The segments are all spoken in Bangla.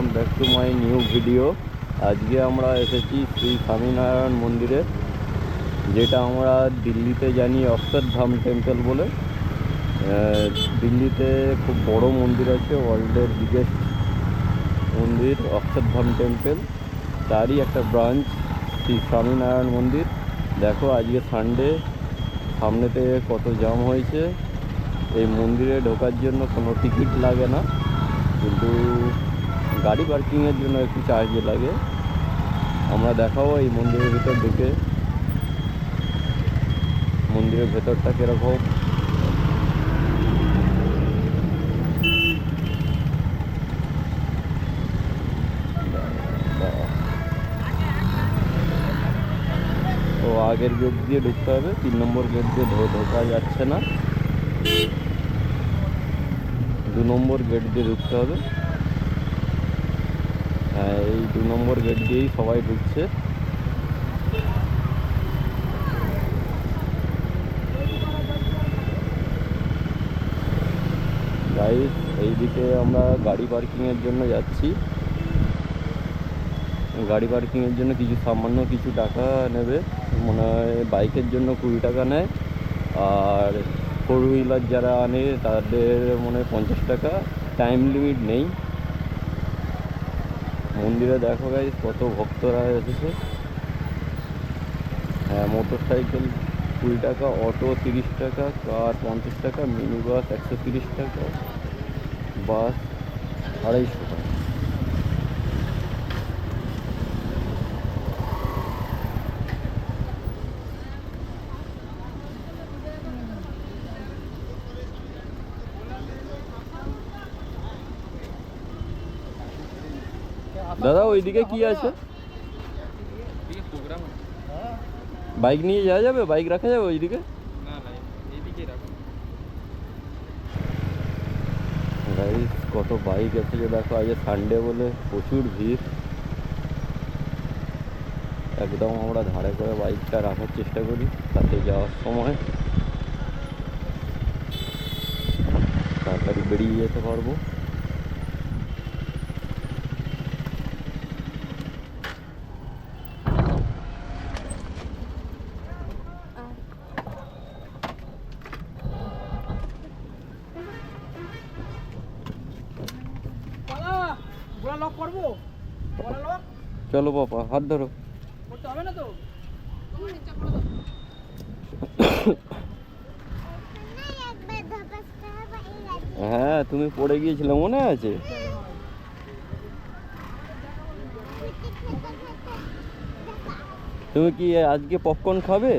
Welcome back to my new video আজকে আমরা এসেছি শ্রী স্বামীনারায়ণ মন্দিরে, যেটা আমরা দিল্লিতে জানি অক্ষরধাম টেম্পল বলে। দিল্লিতে খুব বড় মন্দির আছে ওয়ার্ল্ডের বিগেস্ট মন্দির অক্ষরধাম টেম্পল তারই একটা ব্রাঞ্চ শ্রী স্বামীনারায়ণ মন্দির। দেখো, আজকে সানডে সামনেতে কত জাম হয়েছে। এই মন্দিরে ঢোকার জন্য কোনো টিকিট লাগে না। কিন্তু গাড়ি পার্কিংয়ের জন্য একটু চার্জ লাগে। আমরা দেখাবো এই মন্দিরের ভিতর ঢুকে। মন্দিরের ভেতরটা কীরকম? ও আগের গেট দিয়ে ঢুকতে হবে, তিন নম্বর গেট দিয়ে ঢোকা যাচ্ছে না। দু নম্বর গেট দিয়ে ঢুকতে হবে। এই দু নম্বর গেট দিয়েই সবাই ঢুকছে। এইদিকে আমরা গাড়ি পার্কিংয়ের জন্য যাচ্ছি। গাড়ি পার্কিংয়ের জন্য কিছু সামান্য কিছু টাকা নেবে। মনে হয় বাইকের জন্য কুড়ি টাকা নেয়। আর ফোর হুইলার যারা আনে, তাদের মনে হয় পঞ্চাশ টাকা। টাইম লিমিট নেই। মন্দিরে দেখো গাইজ কত ভক্তরা এসেছে। হ্যাঁ মোটর সাইকেল কুড়ি টাকা অটো তিরিশ টাকা কার পঞ্চাশ টাকা মিনি বাস একশো তিরিশ টাকা বাস আড়াইশো টাকা। দাদা, ওইদিকে কি আছে? বাইক নিয়ে যাওয়া যাবে? বাইক রাখা যাবে ওইদিকে? কত বাইক এসেছে দেখো আজ সানডে বলে প্রচুর ভিড়। একদম আমরা ধারে করে বাইকটা রাখার চেষ্টা করি, তাতে যাওয়ার সময়। তাড়াতাড়ি বেরিয়ে যেতে পারব দাদা লক করব? লক চলো বাবা হাত ধরো। করতে হবে না তো? হ্যাঁ তুমি পড়ে গিয়েছিলে মনে আছে? তুমি কি আজকে পপকর্ন খাবে?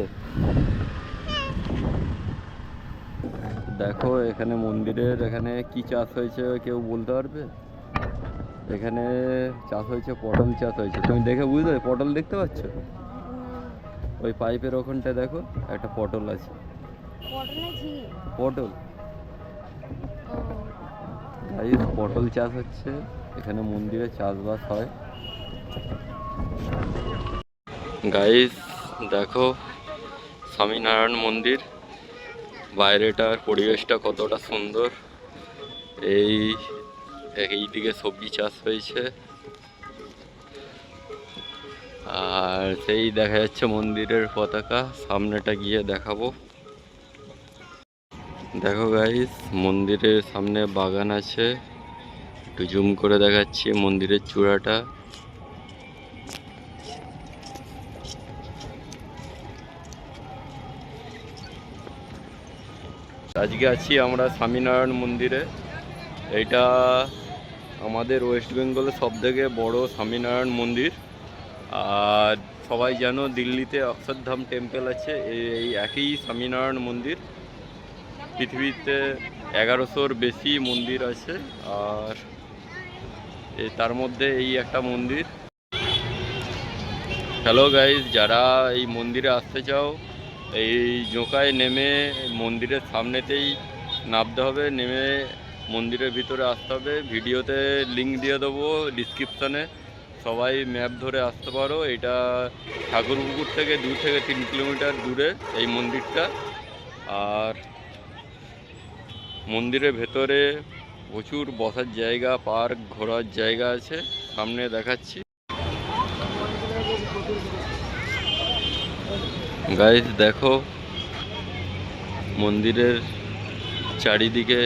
দেখো এখানে মন্দিরের এখানে কি চাষ হয়েছে কেউ বলতে পারবে? এখানে চাষ হয়েছে পটল চাষ হয়েছে। তুমি দেখে বুঝতে পটল দেখতে পাচ্ছ? ওই পাইপের ওখানটায় দেখো একটা পটল আছে। পটল পটল। চাষ হচ্ছে। এখানে মন্দিরে চাষবাস হয়। গাইস দেখো স্বামীনারায়ণ মন্দির। বাইরেটার পরিবেশটা কতটা সুন্দর। এই এই দিকে সবজি চাষ হয়েছে। আর সেই দেখা যাচ্ছে মন্দিরের পতাকা, সামনেটা গিয়ে দেখাবো। দেখো গাইস মন্দিরের সামনে বাগান আছে। একটু জুম করে দেখাচ্ছি মন্দিরের চূড়াটা। আজকে আছি আমরা স্বামীনারায়ণ মন্দিরে। এইটা আমাদের ওয়েস্ট বেঙ্গলের সব থেকে বড় স্বামীনারায়ণ মন্দির। আর সবাই জানো দিল্লিতে অক্ষরধাম টেম্পল আছে, এই একই স্বামীনারায়ণ মন্দির। পৃথিবীতে এগারোশোর বেশি মন্দির আছে, আর তার মধ্যে এই একটা মন্দির। হ্যালো গাইজ যারা এই মন্দিরে আসতে চাও, এই জোকায় নেমে মন্দিরের সামনেতেই নামতে হবে, নেমে মন্দিরের ভিতরে আসতে হবে। ভিডিওতে লিঙ্ক দিয়ে দেবো ডিসক্রিপশানে সবাই ম্যাপ ধরে আসতে পারো। এটা ঠাকুরপুকুর থেকে দু থেকে তিন কিলোমিটার দূরে এই মন্দিরটা। আর মন্দিরের ভেতরে প্রচুর বসার জায়গা, পার্ক ঘোরার জায়গা আছে। সামনে দেখাচ্ছি। গাইজ দেখো, মন্দিরের চারিদিকে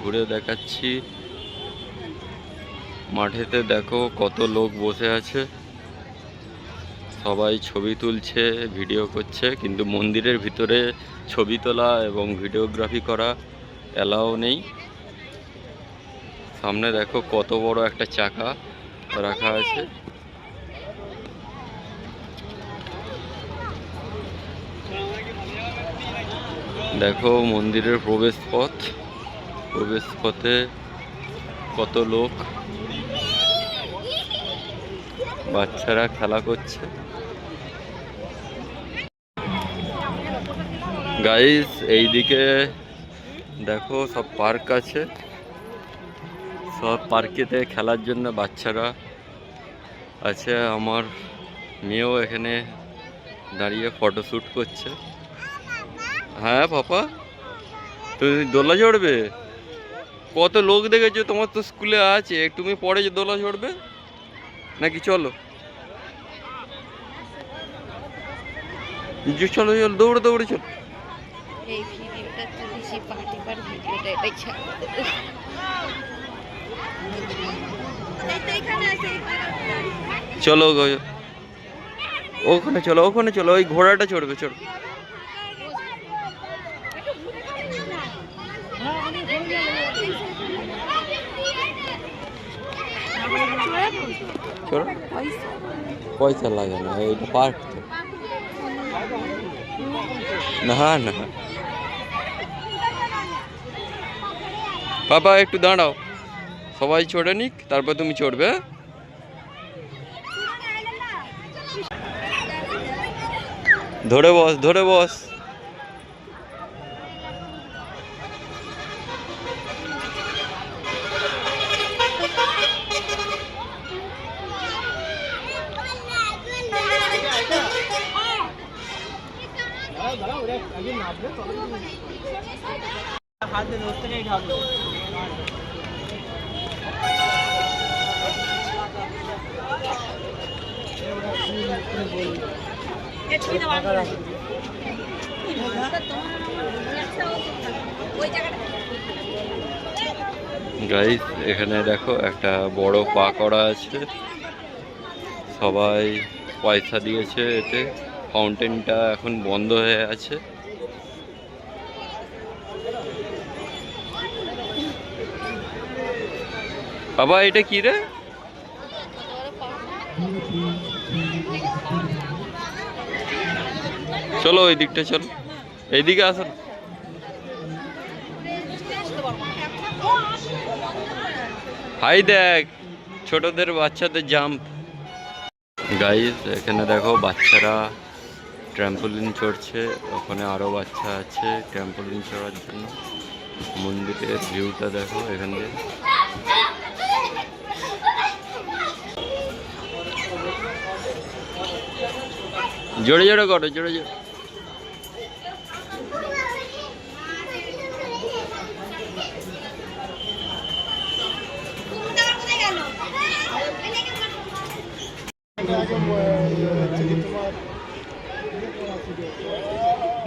ঘুরে দেখাচ্ছি। মাঠেতে দেখো কত লোক বসে আছে। সবাই ছবি তুলছে, ভিডিও করছে, কিন্তু মন্দিরের ভিতরে ছবি তোলা এবং ভিডিওগ্রাফি করা অ্যালাও নেই। সামনে দেখো কত বড় একটা চাকা রাখা আছে। দেখো মন্দিরের প্রবেশ পথ। প্রবেশ পথে কত লোক, বাচ্চারা খেলা করছে। গাইস এইদিকে দেখো, সব পার্ক আছে। সব পার্কেতে খেলার জন্য বাচ্চারা আছে। আমার মেয়েও এখানে দাঁড়িয়ে ফটো শ্যুট করছে। হ্যাঁ পাপা? তুমি দোলা চড়বে কত লোক দেখেছ? তোমার তো স্কুলে আছে। তুমি পরে যে দোলা চড়বে নাকি চলো? চলো চলো দৌড়ে দৌড়ে চলো। এই ভিডিওটা তুলেছি পার্টি ভিডিওটা এটাই চলো। ওখানে চলো ওখানে চলো ওই ঘোড়াটা চড়বে চলো। চলো পয়সা লাগে না, এইটা পার্ক তো। না না। বাবা, একটু দাঁড়াও। সবাই চড়ে নিক, তারপর তুমি চড়বে হ্যাঁ? ধরে বস ধরে বস। হাত এখানে দেখো একটা বড় পা করা আছে। সবাই পয়সা দিয়েছে এতে। ফাউন্টেনটা এখন বন্ধ হয়ে আছে। বাবা, এটা কি রে? চলো ওই দিকটা, চলো। এইদিকে আসুন হাই দেখ, ছোটদের বাচ্চাদের জাম্প। গাইস এখানে দেখো বাচ্চারা ট্র্যাম্পোলিন চড়ছে, ওখানে আরও বাচ্চা আছে ট্র্যাম্পোলিন চড়ার জন্য। মন্দিরের ভিউটা দেখো এখান দিয়ে। জোরে জোরে করো, জোরে জোরে।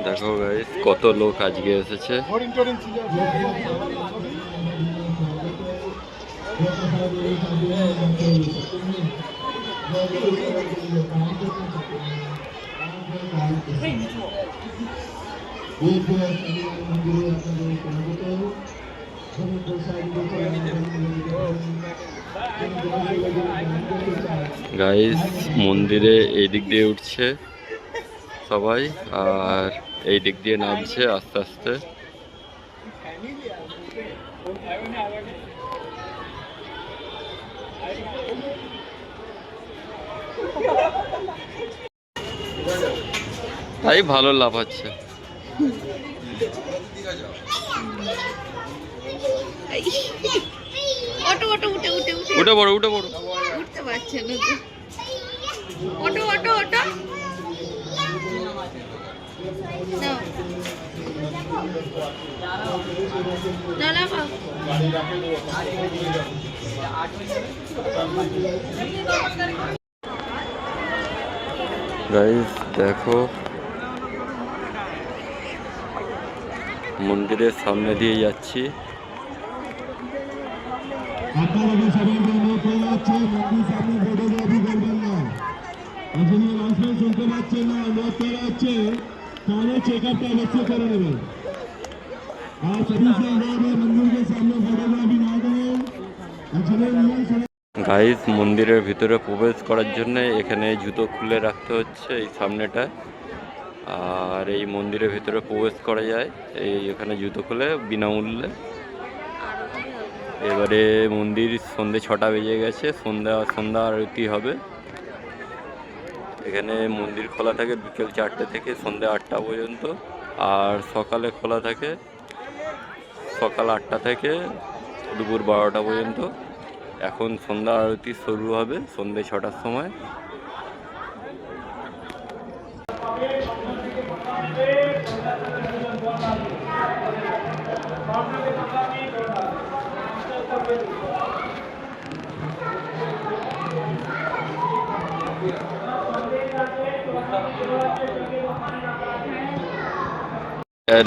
দেখো গাইস কত লোক আজকে এসেছে। গাইস মন্দিরে এই দিক দিয়ে উঠছে সবাই আর এই দিক দিয়ে নামছে আস্তে আস্তে। তাই ভালো অটো অটো উঠে উঠে উঠে। উঠে পড়ো উঠে পড়ো। উঠতে পারছে না। তো অটো অটো অটো। গাইস দেখো। মন্দিরের সামনে দিয়ে যাচ্ছি। আপনারা সবাইকে অনুরোধ করে যাচ্ছে মন্দির সামনে ফটোগ্রাফি করবেন না আসলে লাস্টে শুনতে পাচ্ছেন না অনুরোধ করা হচ্ছে কানে চেক আপটা অবশ্যই করে নেবেন আর सभी से अनुरोध है मंदिर के सामने फोटोग्राफी ना करें আসলে নিয়ম সবাই গাইস মন্দিরের ভিতরে প্রবেশ করার জন্য এখানে জুতো খুলে রাখতে হচ্ছে এই সামনেটা আর এই মন্দিরের ভিতরে প্রবেশ করা যায় এই এখানে জুতো খুলে বিনামূল্যে এবারে মন্দির সন্ধে ছটা বেজে গেছে সন্ধ্যা সন্ধ্যা আরতি হবে এখানে মন্দির খোলা থাকে বিকেল চারটে থেকে সন্ধ্যে আটটা পর্যন্ত, আর সকালে খোলা থাকে সকাল আটটা থেকে দুপুর বারোটা পর্যন্ত। এখন সন্ধ্যা আরতি শুরু হবে সন্ধ্যে ছটার সময়।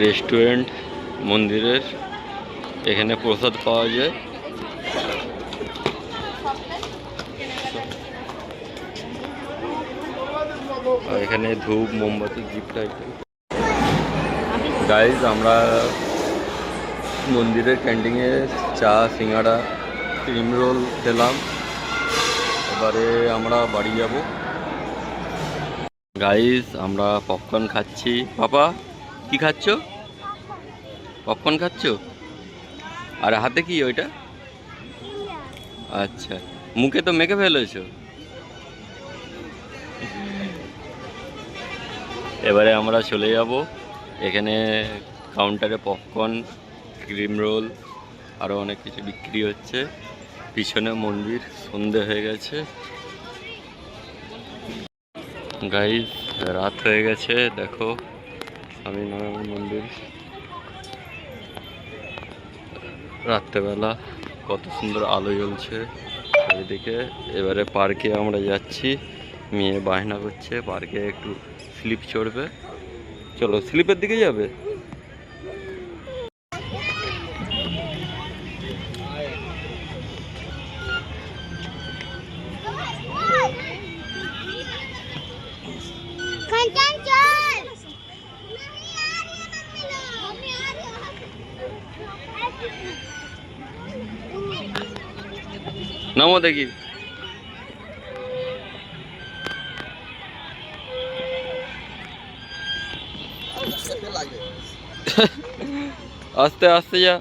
রেস্টুরেন্ট মন্দিরের, এখানে প্রসাদ পাওয়া যায়। এখানে ধূপ, মোমবাতি গিফট আইটেম গাইজ আমরা মন্দিরের ক্যান্টিনে চা সিঙ্গাড়া ক্রিম রোল খেলাম। এবারে আমরা বাড়ি যাব। গাইজ আমরা পপকর্ন খাচ্ছি। পাপা? কি খাচ্ছ? পপকর্ন খাচ্ছ? আর হাতে কি ওইটা? আচ্ছা। মুখে তো মেখে ফেলেছো। এবারে আমরা চলে যাব এখানে কাউন্টারে পপকর্ন ক্রিম রোল আরও অনেক কিছু বিক্রি হচ্ছে। পিছনে মন্দির, সন্ধে হয়ে গেছে। গাইজ রাত হয়ে গেছে, দেখো। স্বামীনারায়ণ মন্দির। রাত্রেবেলা কত সুন্দর আলো জ্বলছে। চারিদিকে এবারে পার্কে আমরা যাচ্ছি। মেয়ে বাহিনা করছে, পার্কে একটু স্লিপ চড়বে। চলো, স্লিপের দিকে যাবে? নামো দেখি। আস্তে আস্তে যা।